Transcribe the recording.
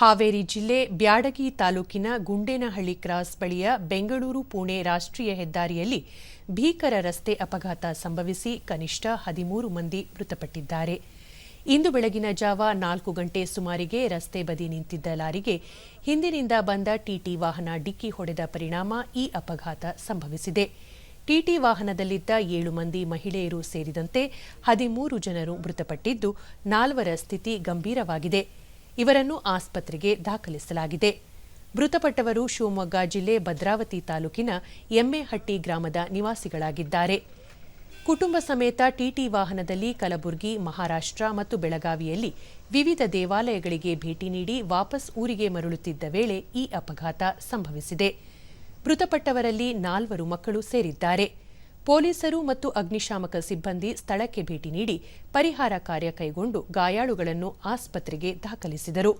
ಹಾವೇರಿ ಜಿಲ್ಲೆ ಬ್ಯಾಡಗಿ ತಾಲೂಕಿನ ಗುಂಡೇನಹಳ್ಳಿ ಕ್ರಾಸ್ ಬಳಿಯ ಬೆಂಗಳೂರು ಪುಣೆ ರಾಷ್ಟ್ರೀಯ ಹೆದ್ದಾರಿಯಲ್ಲಿ ಭೀಕರ ರಸ್ತೆ ಅಪಘಾತ ಸಂಭವಿಸಿ ಕನಿಷ್ಠ ಹದಿಮೂರು ಮಂದಿ ಮೃತಪಟ್ಟಿದ್ದಾರೆ. ಇಂದು ಬೆಳಗಿನ ಜಾವ ನಾಲ್ಕು ಗಂಟೆ ಸುಮಾರಿಗೆ ರಸ್ತೆ ಬದಿ ನಿಂತಿದ್ದ ಲಾರಿಗೆ ಹಿಂದಿನಿಂದ ಬಂದ ಟಿಟಿ ವಾಹನ ಡಿಕ್ಕಿ ಹೊಡೆದ ಪರಿಣಾಮ ಈ ಅಪಘಾತ ಸಂಭವಿಸಿದೆ. ಟಿಟಿ ವಾಹನದಲ್ಲಿದ್ದ ಏಳು ಮಂದಿ ಮಹಿಳೆಯರು ಸೇರಿದಂತೆ ಹದಿಮೂರು ಜನರು ಮೃತಪಟ್ಟಿದ್ದು ನಾಲ್ವರ ಸ್ಥಿತಿ ಗಂಭೀರವಾಗಿದೆ. ಇವರನ್ನು ಆಸ್ಪತ್ರೆಗೆ ದಾಖಲಿಸಲಾಗಿದೆ. ಮೃತಪಟ್ಟವರು ಶಿವಮೊಗ್ಗ ಜಿಲ್ಲೆ ಭದ್ರಾವತಿ ತಾಲೂಕಿನ ಎಮ್ಮೆಹಟ್ಟಿ ಗ್ರಾಮದ ನಿವಾಸಿಗಳಾಗಿದ್ದಾರೆ. ಕುಟುಂಬ ಸಮೇತ ಟಿಟಿ ವಾಹನದಲ್ಲಿ ಕಲಬುರಗಿ, ಮಹಾರಾಷ್ಟ್ರ ಮತ್ತು ಬೆಳಗಾವಿಯಲ್ಲಿ ವಿವಿಧ ದೇವಾಲಯಗಳಿಗೆ ಭೇಟಿ ನೀಡಿ ವಾಪಸ್ ಊರಿಗೆ ಮರಳುತ್ತಿದ್ದ ವೇಳೆ ಈ ಅಪಘಾತ ಸಂಭವಿಸಿದೆ. ಮೃತಪಟ್ಟವರಲ್ಲಿ ನಾಲ್ವರು ಮಕ್ಕಳು ಸೇರಿದ್ದಾರೆ. ಪೊಲೀಸರು ಮತ್ತು ಅಗ್ನಿಶಾಮಕ ಸಿಬ್ಬಂದಿ ಸ್ಥಳಕ್ಕೆ ಭೇಟಿ ನೀಡಿ ಪರಿಹಾರ ಕಾರ್ಯ ಕೈಗೊಂಡು ಗಾಯಾಳುಗಳನ್ನು ಆಸ್ಪತ್ರೆಗೆ ದಾಖಲಿಸಿದರು.